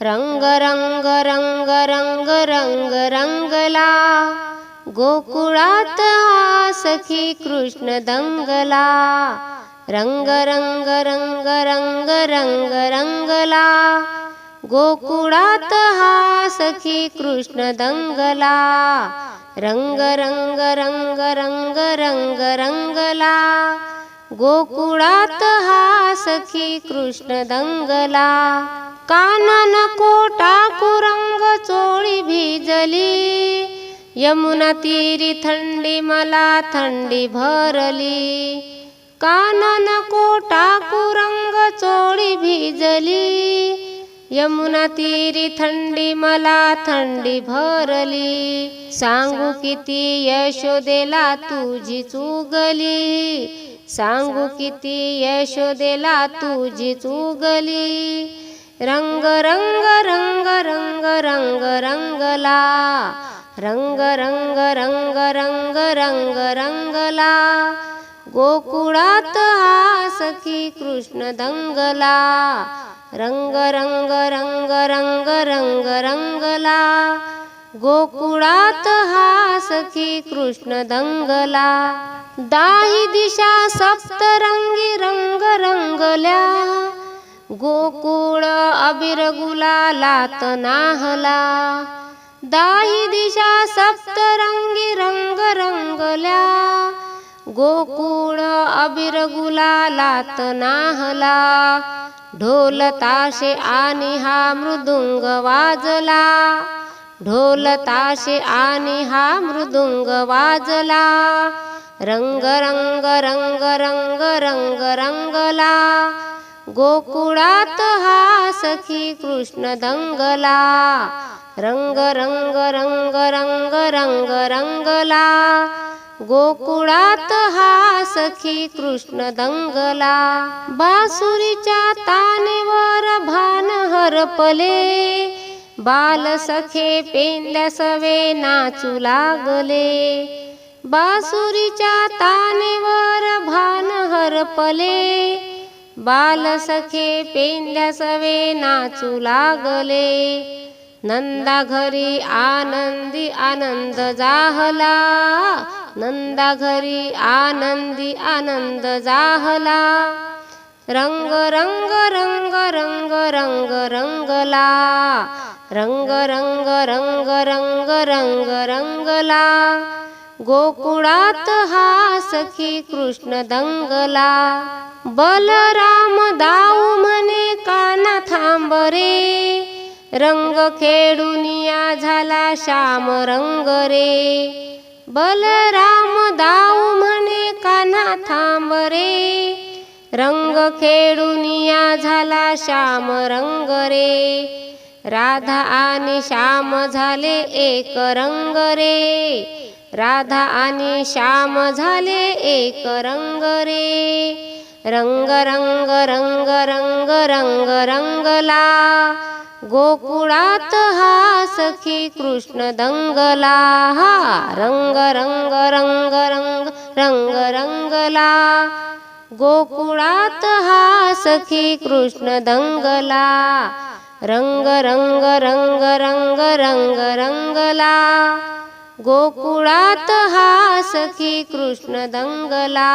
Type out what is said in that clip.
रंग रंग रंग रंग रंग रंगला गोकुळात हा सखी कृष्ण दंगला रंग रंग रंग रंग रंग रंगला गोकुळात हा सखी कृष्ण दंगला रंग रंग रंग रंग रंग रंगला गोकुळात हा सखी कृष्ण दंगला कानन कोटा कुरंग चोळी भिजली. यमुना तीरी थंडी मला थंडी भरली. कानन कोटा कुरंग चोळी भिजली. यमुना तीरी थंडी मला थंडी भरली. सांगू किती यशोदेला तुझी चुगली. सांगू किती यशोदेला तुझी चुगली. रंग रंग रंग रंग रंग रंगला रंग रंग रंग रंग रंग रंगला गोकुळात हा सखी कृष्ण दंगला रंग रंग रंग रंग रंग रंगला गोकुळात हा सखी कृष्ण दंगला दाही दिशा सप्तरंगी रंग रंगल्या गोकुळ अबिर गुलालात नाहला दाही दिशा सप्तरंगी रंग रंगल्या गोकुळ अबिर गुलालात नाहला ढोल ताशे आणि हा मृदुंग वाजला. ढोल ताशे आणि हा मृदुंग वाजला. रंग रंग रंग रंग रंग रंगला गोकुळात हा सखी कृष्ण दंगला. रंग रंग रंग रंग रंग रंगला. गोकुळात हा सखी कृष्ण दंगला. बासुरीच्या तानेवर भान हरपले. बाल सखे पेंद्या सवे नाचू लागले. बासुरीच्या तानेवर भान हरपले. बाल सखे पेंड्या सवे नाचू लागले. नंदा घरी आनंदी आनंद जाहला. नंदा घरी आनंदी आनंद जाहला. रंग रंग रंग रंग रंग रंगला. रंग रंग रंग रंग रंग रंगला. गोकुळात हा सखी कृष्ण दंगला. बलराम दाऊ म्हणे काना थांब रे. रंग खेळूनिया झाला श्याम रंग रे. बलराम दाऊ म्हणे काना थांब रे. रंग खेळूनिया झाला श्याम रंग रे. राधा आणि श्याम झाले एक रंग रे. राधा आणि श्याम झाले एक रंग रे. रंग रंग रंग रंग रंग रंगला गोकुळात हा सखी कृष्ण दंगला हा रंग रंग रंग रंग रंग रंगला गोकुळात हा सखी कृष्ण दंगला रंग रंग रंग रंग रंग रंगला गोकुळात हा सखी कृष्ण दंगला